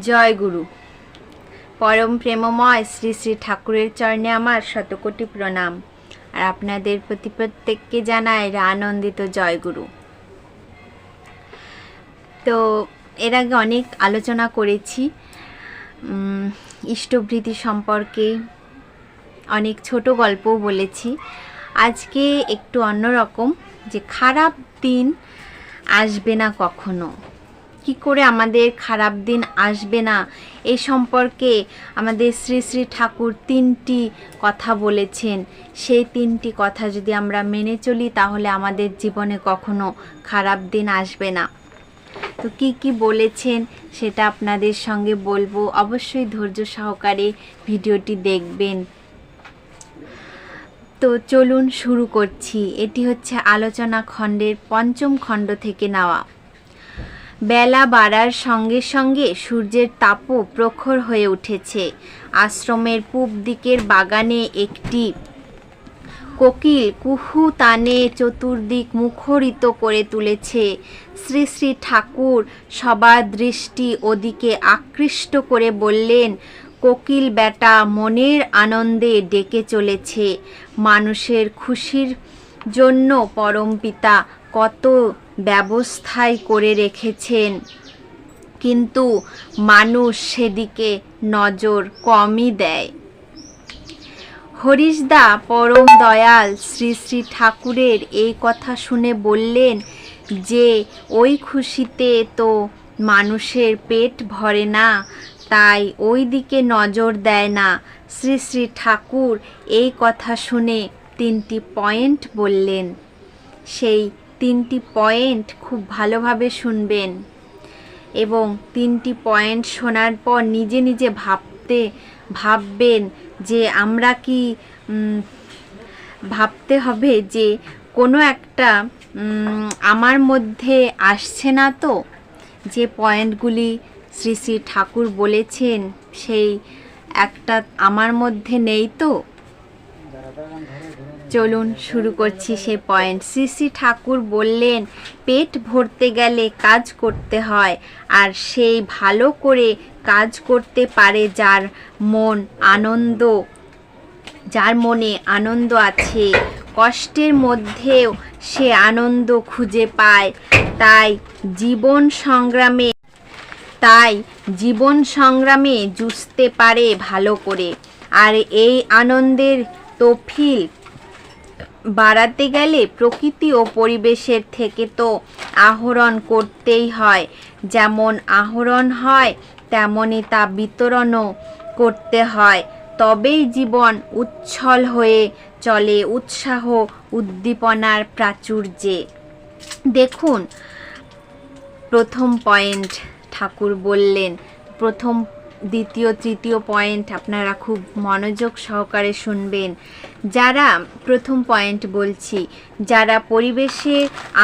জয় গুরু। পরম প্রেমময় শ্রী শ্রী ঠাকুরের চরণে আমার শতকোটি প্রণাম। আর আপনাদের প্রতি প্রত্যেককে জানায় আনন্দিত জয় গুরু। তো, এর আগে অনেক আলোচনা করেছি। ইষ্টভৃতি সম্পর্কে অনেক ছোট গল্পও বলেছি। আজকে একটু অন্যরকম যে খারাপ দিন আসবে না কখনো। কি করে আমাদের খারাপ দিন আসবে না? এই সম্পর্কে আমাদের শ্রী শ্রী ঠাকুর তিনটি কথা বলেছেন। সেই তিনটি কথা যদি আমরা মেনে চলি, তাহলে আমাদের জীবনে কখনো খারাপ দিন আসবে না। তো কি কি বলেছেন সেটা আপনাদের সঙ্গে বলব। অবশ্যই ধৈর্য সহকারে ভিডিওটি দেখবেন। তো চলুন শুরু করছি। এটি হচ্ছে আলোচনা খণ্ডের পঞ্চম খণ্ড থেকে নেওয়া। বেলা বাড়ার সঙ্গে সঙ্গে সূর্যের তাপও প্রখর হয়ে উঠেছে। আশ্রমের পূব দিকের বাগানে একটি কোকিল কুহু তানে চতুর্দিক মুখরিত করে তুলেছে। শ্রী শ্রী ঠাকুর সবার দৃষ্টি ওদিকে আকৃষ্ট করে বললেন, কোকিল বেটা মনের আনন্দে ডেকে চলেছে। মানুষের খুশির জন্য পরমপিতা কত ব্যবস্থাই করে রেখেছেন। কিন্তু মানুষ সেদিকে নজর কমই দেয়। হরিশদা পরম দয়াল শ্রী শ্রী ঠাকুরের এই কথা শুনে বললেন যে, ওই খুশিতে তো মানুষের পেট ভরে না, তাই ওই দিকে নজর দেয় না। শ্রী শ্রী ঠাকুর এই কথা শুনে তিনটি পয়েন্ট বললেন। সেই তিনটি পয়েন্ট খুব ভালোভাবে শুনবেন এবং তিনটি পয়েন্ট শোনার পর নিজে নিজে ভাবতে, ভাববেন যে আমরা কি ভাবতে হবে যে কোনো একটা আমার মধ্যে আসছে না তো? যে পয়েন্টগুলি শ্রী শ্রী ঠাকুর বলেছেন, সেই একটা আমার মধ্যে নেই তো? চলুন শুরু করছি সে পয়েন্ট শ্রী ঠাকুর বললেন, পেট ভরতে গেলে কাজ করতে হয়, আর সেই ভালো করে কাজ করতে পারে যার মন আনন্দ, যার মনে আনন্দ আছে। কষ্টের মধ্যেও সে আনন্দ খুঁজে পায়। তাই জীবন সংগ্রামে, তাই জীবন সংগ্রামে জুঝতে পারে ভালো করে। আর এই আনন্দের তফিল বাড়াতে গেলে প্রকৃতি ও পরিবেশের থেকে তো আহরণ করতেই হয়। যেমন আহরণ হয় তেমনই তা বিতরণও করতে হয়। তবেই জীবন উচ্ছল হয়ে চলে উৎসাহ উদ্দীপনার প্রাচুর্যে। দেখুন, প্রথম পয়েন্ট ঠাকুর বললেন, প্রথম দ্বিতীয়, তৃতীয় পয়েন্ট আপনারা খুব মনোযোগ সহকারে শুনবেন। যারা প্রথম পয়েন্ট বলছি, যারা পরিবেশে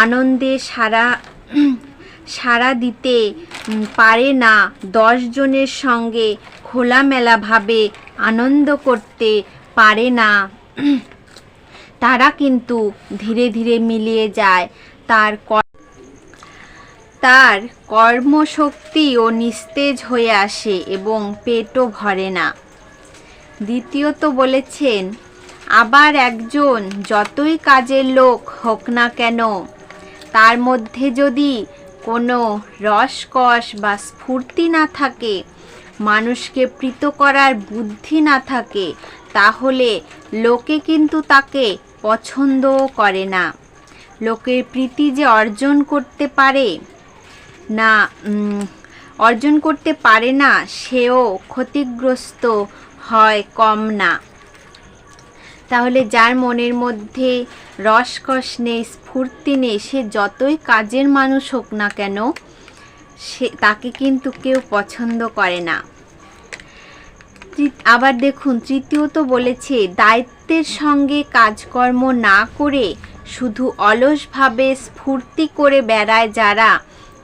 আনন্দে সারা সারা দিতে পারে না জনের সঙ্গে খোলামেলাভাবে আনন্দ করতে পারে না, তারা কিন্তু ধীরে ধীরে মিলিয়ে যায়। তার তার কর্মশক্তি ও নিস্তেজ হয়ে আসে এবং পেটও ভরে না। দ্বিতীয়ত বলেছেন, আবার একজন যতই কাজের লোক হোক না কেন, তার মধ্যে যদি কোনো রসকস বা স্ফূর্তি না থাকে, মানুষকে প্রীত করার বুদ্ধি না থাকে, তাহলে লোকে কিন্তু তাকে পছন্দও করে না। লোকের প্রীতি যে অর্জন করতে পারে না অর্জন করতে পারে না, সেও ক্ষতিগ্রস্ত হয় কম না। তাহলে যার মনের মধ্যে রসকস নেই স্ফূর্তি নেই, সে যতই কাজের মানুষ হোক না কেন, সে, তাকে কিন্তু কেউ পছন্দ করে না। আবার দেখুন, তৃতীয়ত বলেছে, দায়িত্বের সঙ্গে কাজকর্ম না করে শুধু অলসভাবে স্ফূর্তি করে বেড়ায় যারা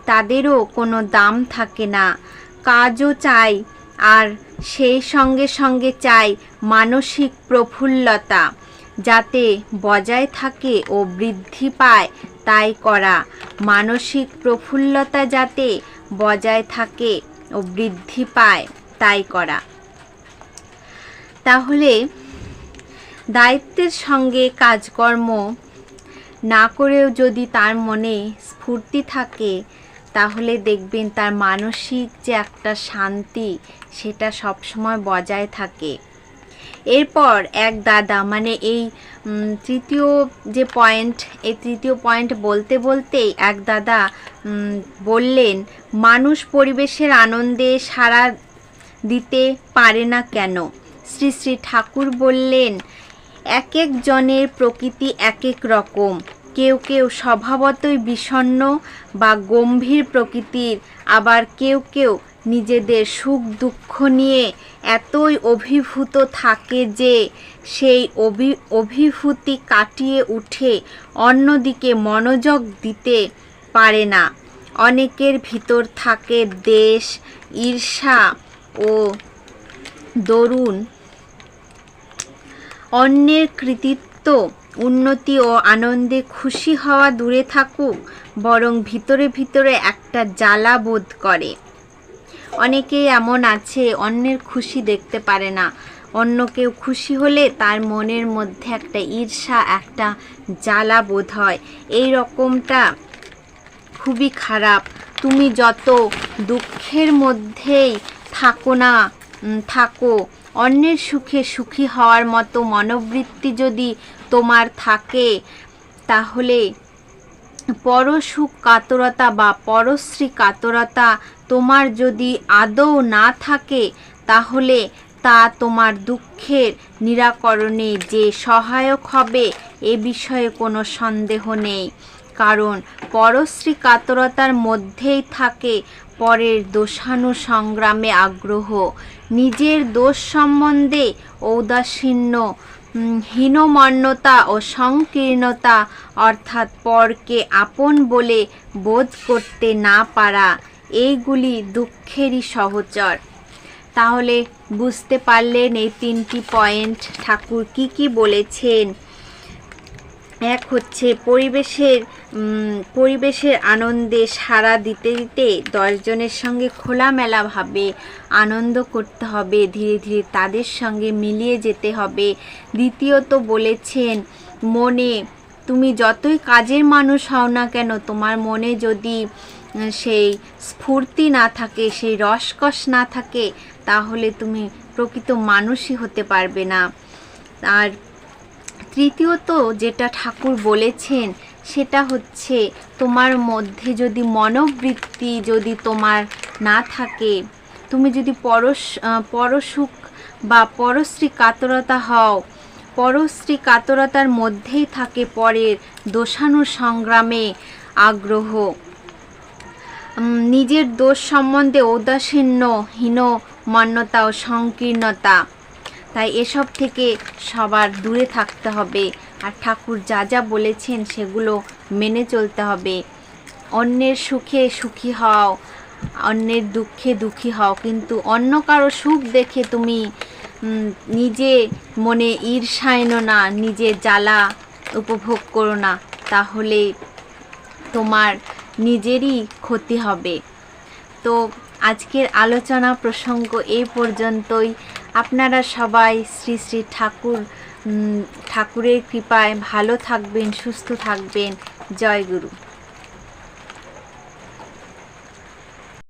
তাদেরও কোনো দাম থাকে না। কাজও চাই, আর সেই সঙ্গে সঙ্গে চাই মানসিক প্রফুল্লতা। যাতে বজায় থাকে ও বৃদ্ধি পায়, তাই করা। মানসিক প্রফুল্লতা যাতে বজায় থাকে ও বৃদ্ধি পায়, তাই করা। তাহলে, দায়িত্বের সঙ্গে কাজকর্ম না করেও যদি তার মনে স্ফূর্তি থাকে তাহলে দেখবেন তার মানসিক যে একটা শান্তি, সেটা সবসময় বজায় থাকে। এরপর এক দাদা মানে এই তৃতীয় যে পয়েন্ট এই তৃতীয় পয়েন্ট বলতে বলতেই এক দাদা বললেন, মানুষ পরিবেশের আনন্দে সারা দিতে পারে না কেন? শ্রী শ্রী ঠাকুর বললেন, এক এক জনের প্রকৃতি এক এক রকম। কেউ কেউ স্বভাবতই বিষণ্ণ বা গম্ভীর প্রকৃতির, আবার কেউ কেউ নিজেদের সুখ দুঃখ নিয়ে এতই অভিভূত থাকে যে সেই অভি, অভিভূতি কাটিয়ে উঠে অন্যদিকে মনোযোগ দিতে পারে না। অনেকের ভিতর থাকে দেশ, ঈর্ষা ও দরুন। অন্যের কৃতিত্ব উন্নতি ও আনন্দে খুশি হওয়া দূরে থাকুক, বরং ভিতরে ভিতরে একটা জ্বালা বোধ করে। অনেকেই এমন আছে, অন্যের খুশি দেখতে পারে না। অন্য কেউ খুশি হলে তার মনের মধ্যে একটা ঈর্ষা, একটা জ্বালা বোধ হয়। এই রকমটা খুবই খারাপ। তুমি যত দুঃখের মধ্যেই থাকো না থাকো অন্যের সুখে সুখী হওয়ার মতো মনোবৃত্তি যদি তোমার থাকে, তাহলে পরসুখ কাতরতা বা পরশ্রী কাতরতা তোমার যদি আদৌ না থাকে, তাহলে তা তোমার দুঃখের নিরাকরণে যে সহায়ক হবে, এ বিষয়ে কোনো সন্দেহ নেই। কারণ পরশ্রী কাতরতার মধ্যেই থাকে পরের দোষানু সংগ্রামে আগ্রহ, নিজের দোষ সম্বন্ধে ঔদাসীন্য হীনমন্যতা ও সংকীর্ণতা অর্থাৎ পরকে আপন বলে বোধ করতে না পারা, এইগুলি দুঃখেরই সহচর। তাহলে বুঝতে পারলেন এই তিনটি পয়েন্ট ঠাকুর কি কি বলেছেন। এক হচ্ছে পরিবেশের পরিবেশের আনন্দে সাড়া দিতে দিতে দশজনের সঙ্গে খোলামেলাভাবে আনন্দ করতে হবে, ধীরে ধীরে তাদের সঙ্গে মিলিয়ে যেতে হবে। দ্বিতীয়ত বলেছেন, মনে তুমি যতই কাজের মানুষ হও না কেন, তোমার মনে যদি সেই স্ফূর্তি না থাকে, সেই রসকস না থাকে, তাহলে তুমি প্রকৃত মানুষই হতে পারবে না। আর তৃতীয়ত যেটা ঠাকুর বলেছেন, সেটা হচ্ছে তোমার মধ্যে যদি মনোবৃত্তি যদি তোমার না থাকে, তুমি যদি পরশ পরসুখ বা পরশ্রী কাতরতা হও, পরশ্রী কাতরতার মধ্যেই থাকে পরের দোষানু সংগ্রামে আগ্রহ নিজের দোষ সম্বন্ধে ঔদাসীন্য হীন মান্যতা ও সংকীর্ণতা। তাই এসব থেকে সবার দূরে থাকতে হবে। আর ঠাকুর যা যা বলেছেন সেগুলো মেনে চলতে হবে। অন্যের সুখে সুখী হও, অন্যের দুঃখে দুঃখী হও, কিন্তু অন্য কারও সুখ দেখে তুমি নিজে মনে ঈর্ষায়নো না, নিজে জ্বালা উপভোগ করো না, তাহলে তোমার নিজেরই ক্ষতি হবে। তো আজকের আলোচনা প্রসঙ্গ এই পর্যন্তই। আপনারা সবাই শ্রী শ্রী ঠাকুর ঠাকুরের কৃপায় ভালো থাকবেন সুস্থ থাকবেন। জয় গুরু।